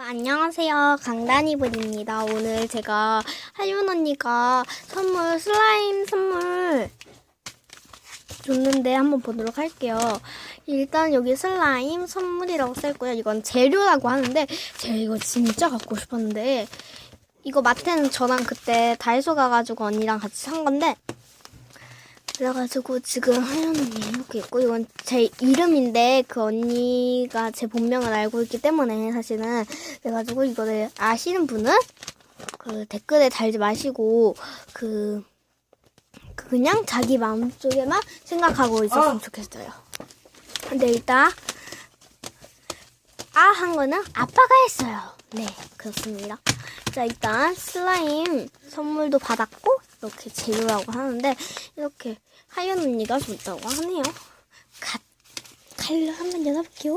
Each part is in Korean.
안녕하세요. 강다니블입니다. 오늘 제가 하윤 언니가 선물, 슬라임 선물 줬는데 한번 보도록 할게요. 일단 여기 슬라임 선물이라고 써있고요. 이건 재료라고 하는데 제가 이거 진짜 갖고 싶었는데 이거 마트는 저랑 그때 다이소 가가지고 언니랑 같이 산 건데 그래가지고 지금 하연 언니 이렇게 있고 이건 제 이름인데 그 언니가 제 본명을 알고 있기 때문에 사실은 그래가지고 이거를 아시는 분은 그 댓글에 달지 마시고 그, 그 그냥 자기 마음속에만 생각하고 있었으면 좋겠어요. 근데 일단 아 한 거는 아빠가 했어요. 네 그렇습니다. 자 일단 슬라임 선물도 받았고 이렇게 재료라고 하는데 이렇게 하연 언니가 줬다고 하네요. 갓 칼로 한번 열어볼게요.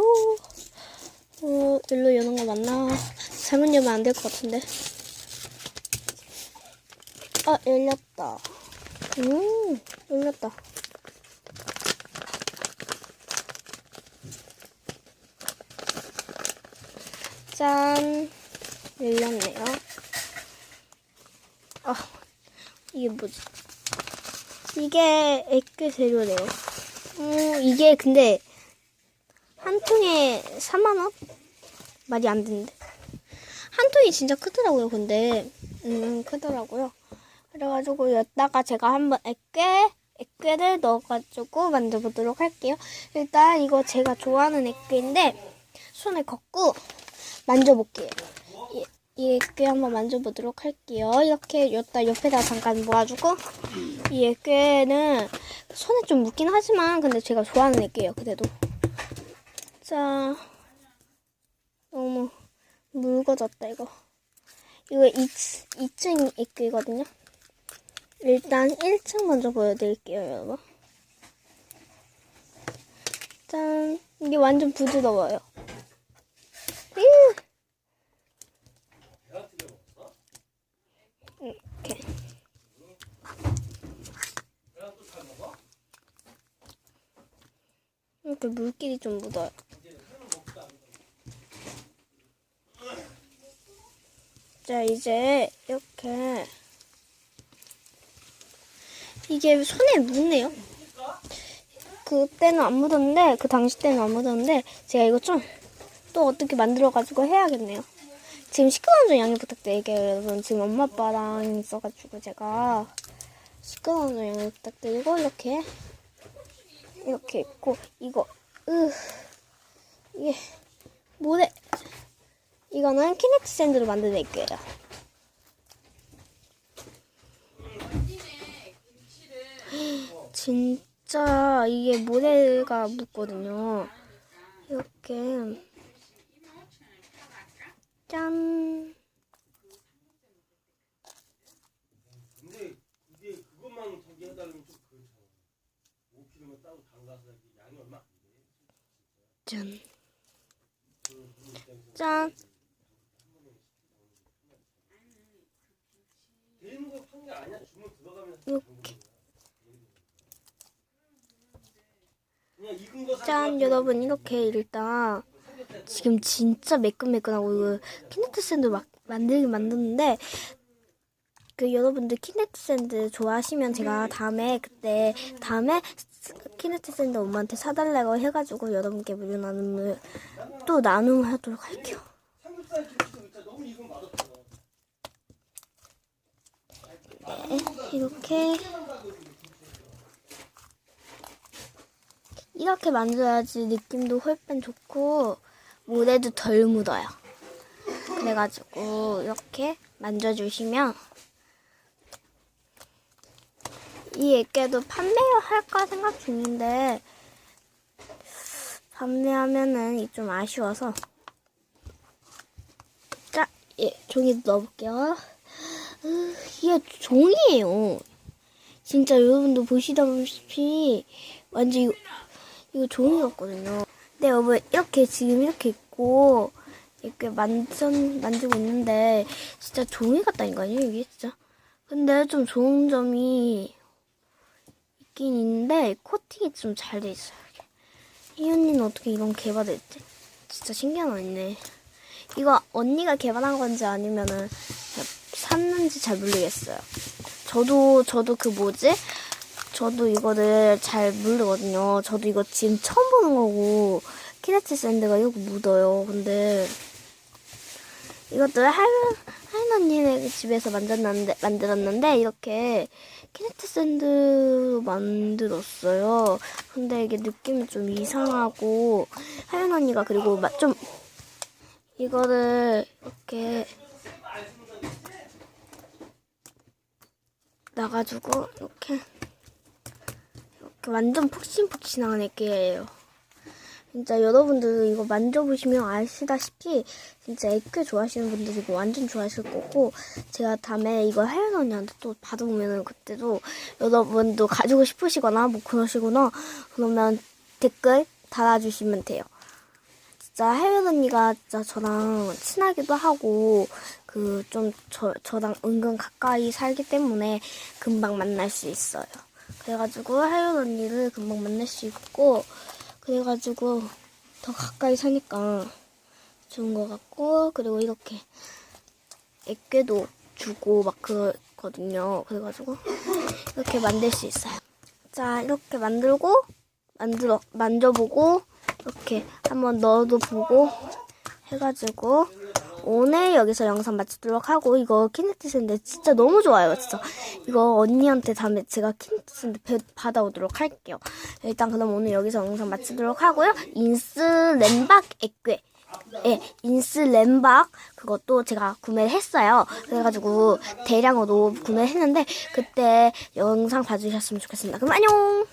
어, 일로 여는 거 맞나? 잘못 열면 안 될 것 같은데. 아 열렸다. 음 열렸다. 짠 열렸네요. 아 이게 뭐지? 이게 액괴 재료래요. 음, 이게 근데 한 통에 4만 원? 말이 안 되는데. 한 통이 진짜 크더라고요. 근데 음 크더라고요. 그래가지고 여기다가 제가 한번 액괴 액괴를 넣어가지고 만들어보도록 할게요. 일단 이거 제가 좋아하는 액괴인데 손에 걷고 만져볼게요. 이, 이 액괴 한번 만져보도록 할게요. 이렇게 여기다 옆에다 잠깐 모아주고 이 액괴는 손에 좀 묻긴 하지만 근데 제가 좋아하는 액괴예요. 그래도 자 너무 묽어졌다 이거 이거 2, 2층 액괴거든요. 일단 1층 먼저 보여드릴게요, 여러분. 짠 이게 완전 부드러워요. 으. 이렇게. 이렇게 물기이 좀 묻어요. 자, 이제 이렇게 이게 손에 묻네요. 그때는 안 묻었는데 그 당시 때는 안 묻었는데 제가 이거 좀 또 어떻게 만들어가지고 해야겠네요. 지금 시끄러운 좀 양해 부탁드릴게요, 여러분. 지금 엄마 아빠랑 있어가지고 제가 시끄러운 좀 양해 부탁드리고 이렇게 이렇게 있고 이거 으 이게 모래 이거는 키넥트 샌드로 만들어낼게요. 진짜 이게 모래가 묻거든요. 이렇게 짠. 근데 이게 그것만 저기 해달라면 좀 그렇잖아. 5kg만 따고 담가서 이게 양이 얼마 안 돼. 짠. 짠. 짠, 여러분 이렇게 일단 지금 진짜 매끈매끈하고 이거 키네트 샌드 막 만들긴 만드는데 그 여러분들 키네트 샌드 좋아하시면 제가 다음에 그때 다음에 스- 키네트 샌드 엄마한테 사달라고 해가지고 여러분께 무료 나눔을 또 나눔하도록 할게요. 네, 이렇게 이렇게 만들어야지 느낌도 훨씬 좋고 모래도 덜 묻어요. 그래가지고 이렇게 만져주시면 이 액계도 판매할까 생각 중인데 판매하면은 이좀 아쉬워서 자, 예, 종이도 넣어볼게요. 으, 이게 종이에요. 진짜 여러분도 보시다시피 완전 이거, 이거 종이 같거든요. 근데 여러분 이렇게 지금 이렇게 있고 이렇게 만전 만지고 있는데 진짜 종이 같다니까요 이게 진짜. 근데 좀 좋은 점이 있긴 있는데 코팅이 좀 잘 돼 있어요. 이 언니는 어떻게 이런 개발을 했지? 진짜 신기한 언니네. 이거 언니가 개발한 건지 아니면은 샀는지 잘 모르겠어요. 저도 저도 그 뭐지? 저도 이거를 잘 모르거든요. 저도 이거 지금 처음 보는 거고 키네틱 샌드가 이거 묻어요. 근데 이것도 할 할인 언니네 집에서 만들었는데 만들었는데 이렇게 키네틱 샌드 만들었어요. 근데 이게 느낌이 좀 이상하고 언니가 그리고 마- 좀 이거를 이렇게 나가지고 이렇게 이렇게 완전 푹신푹신한 애기예요. 진짜 여러분들 이거 만져보시면 아시다시피 진짜 애교 좋아하시는 분들이 이거 완전 좋아하실 거고 제가 다음에 이거 혜연 언니한테 또 받아보면은 그때도 여러분도 가지고 싶으시거나 뭐 그러시거나 그러면 댓글 달아주시면 돼요. 진짜 혜연 언니가 진짜 저랑 친하기도 하고 그 좀 저 저랑 은근 가까이 살기 때문에 금방 만날 수 있어요. 그래가지고 혜연 언니를 금방 만날 수 있고 그래가지고 더 가까이 사니까 좋은 것 같고 그리고 이렇게 애교도 주고 막 그러거든요. 그래가지고 이렇게 만들 수 있어요. 자 이렇게 만들고 만들어 만져보고 이렇게 한번 넣어도 보고 해가지고 오늘 여기서 영상 마치도록 하고 이거 키네티스인데 진짜 너무 좋아요 진짜 이거 언니한테 다음에 제가 키네티스인데 받아오도록 할게요 일단 그럼 오늘 여기서 영상 마치도록 하고요 인스 램박 액괴 예, 인스 램박 그것도 제가 구매를 했어요. 그래가지고 대량으로 구매를 했는데 그때 영상 봐주셨으면 좋겠습니다. 그럼 안녕.